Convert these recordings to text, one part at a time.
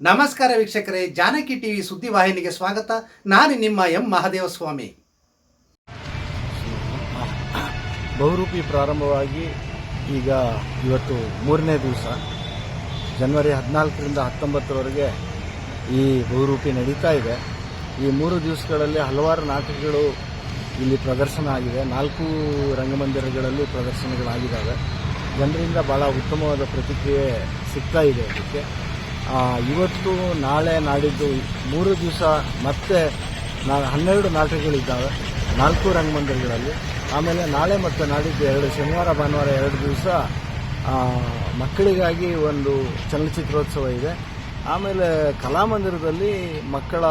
ನಮಸ್ಕಾರ ವೀಕ್ಷಕರೇ, ಜಾನಕಿ ಟಿವಿ ಸುದ್ದಿವಾಹಿನಿಗೆ ಸ್ವಾಗತ. ನಾನು ನಿಮ್ಮ ಎಂ. ಮಹಾದೇವಸ್ವಾಮಿ. ಬಹುರೂಪಿ ಪ್ರಾರಂಭವಾಗಿ ಈಗ ಇವತ್ತು ಮೂರನೇ ದಿವಸ, ಜನವರಿ ಹದಿನಾಲ್ಕರಿಂದ ಹತ್ತೊಂಬತ್ತರವರೆಗೆ ಈ ಬಹುರೂಪಿ ನಡೀತಾ ಇದೆ. ಈ ಮೂರು ದಿವಸಗಳಲ್ಲಿ ಹಲವಾರು ನಾಟಕಗಳು ಇಲ್ಲಿ ಪ್ರದರ್ಶನ ಆಗಿದೆ. ನಾಲ್ಕು ರಂಗಮಂದಿರಗಳಲ್ಲಿ ಪ್ರದರ್ಶನಗಳಾಗಿದ್ದಾವೆ. ಜನರಿಂದ ಭಾಳ ಉತ್ತಮವಾದ ಪ್ರತಿಕ್ರಿಯೆ ಸಿಗ್ತಾ ಇದೆ ಅದಕ್ಕೆ ಇವತ್ತು ನಾಳೆ ನಾಡಿದ್ದು ಮೂರು ದಿವಸ ಮತ್ತೆ ನಾ ಹನ್ನೆರಡು ನಾಟಕಗಳಿದ್ದಾವೆ. ನಾಲ್ಕು ರಂಗಮಂದಿರಗಳಲ್ಲಿ. ಆಮೇಲೆ ನಾಳೆ ಮತ್ತು ನಾಡಿದ್ದು ಎರಡು, ಶನಿವಾರ, ಭಾನುವಾರ ಎರಡು ದಿವಸ ಮಕ್ಕಳಿಗಾಗಿ ಒಂದು ಚಲನಚಿತ್ರೋತ್ಸವ ಇದೆ. ಆಮೇಲೆ ಕಲಾಮಂದಿರದಲ್ಲಿ ಮಕ್ಕಳ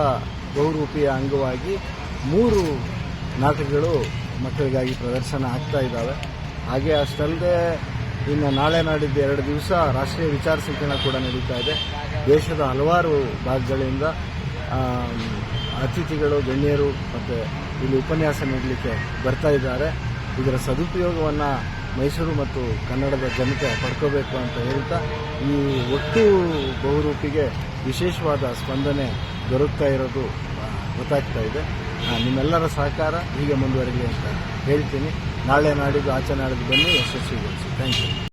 ಗೌರೂಪಿಯ ಅಂಗವಾಗಿ ಮೂರು ನಾಟಕಗಳು ಮಕ್ಕಳಿಗಾಗಿ ಪ್ರದರ್ಶನ ಆಗ್ತಾ ಇದ್ದಾವೆ. ಹಾಗೆ ಅಷ್ಟಲ್ಲದೆ ಇನ್ನು ನಾಳೆ ನಾಡಿದ್ದು ಎರಡು ದಿವಸ ರಾಷ್ಟ್ರೀಯ ವಿಚಾರ ಸಂಕಿರಣ ಕೂಡ ನಡೀತಾ ಇದೆ. ದೇಶದ ಹಲವಾರು ಭಾಗಗಳಿಂದ ಅತಿಥಿಗಳು, ಗಣ್ಯರು ಮತ್ತು ಇಲ್ಲಿ ಉಪನ್ಯಾಸ ನೀಡಲಿಕ್ಕೆ ಬರ್ತಾ ಇದ್ದಾರೆ. ಇದರ ಸದುಪಯೋಗವನ್ನು ಮೈಸೂರು ಮತ್ತು ಕನ್ನಡದ ಜನತೆ ಪಡ್ಕೋಬೇಕು ಅಂತ ಹೇಳ್ತಾ ಈ ಒಟ್ಟು ಬಹುರೂಪಿಗೆ ವಿಶೇಷವಾದ ಸ್ಪಂದನೆ ದೊರಕ್ತಾ ಇರೋದು ಗೊತ್ತಾಗ್ತಾ ಇದೆ. ನಿಮ್ಮೆಲ್ಲರ ಸಹಕಾರ ಹೀಗೆ ಮುಂದುವರಿಲಿ ಅಂತ ಹೇಳ್ತೀನಿ. ನಾಳೆ ನಾಡಿದ್ದು ಆಚೆ ನಾಡಿದ್ದು ಬನ್ನಿ. ಯಶಸ್ವಿಗೊಳಿಸಿ. Thank you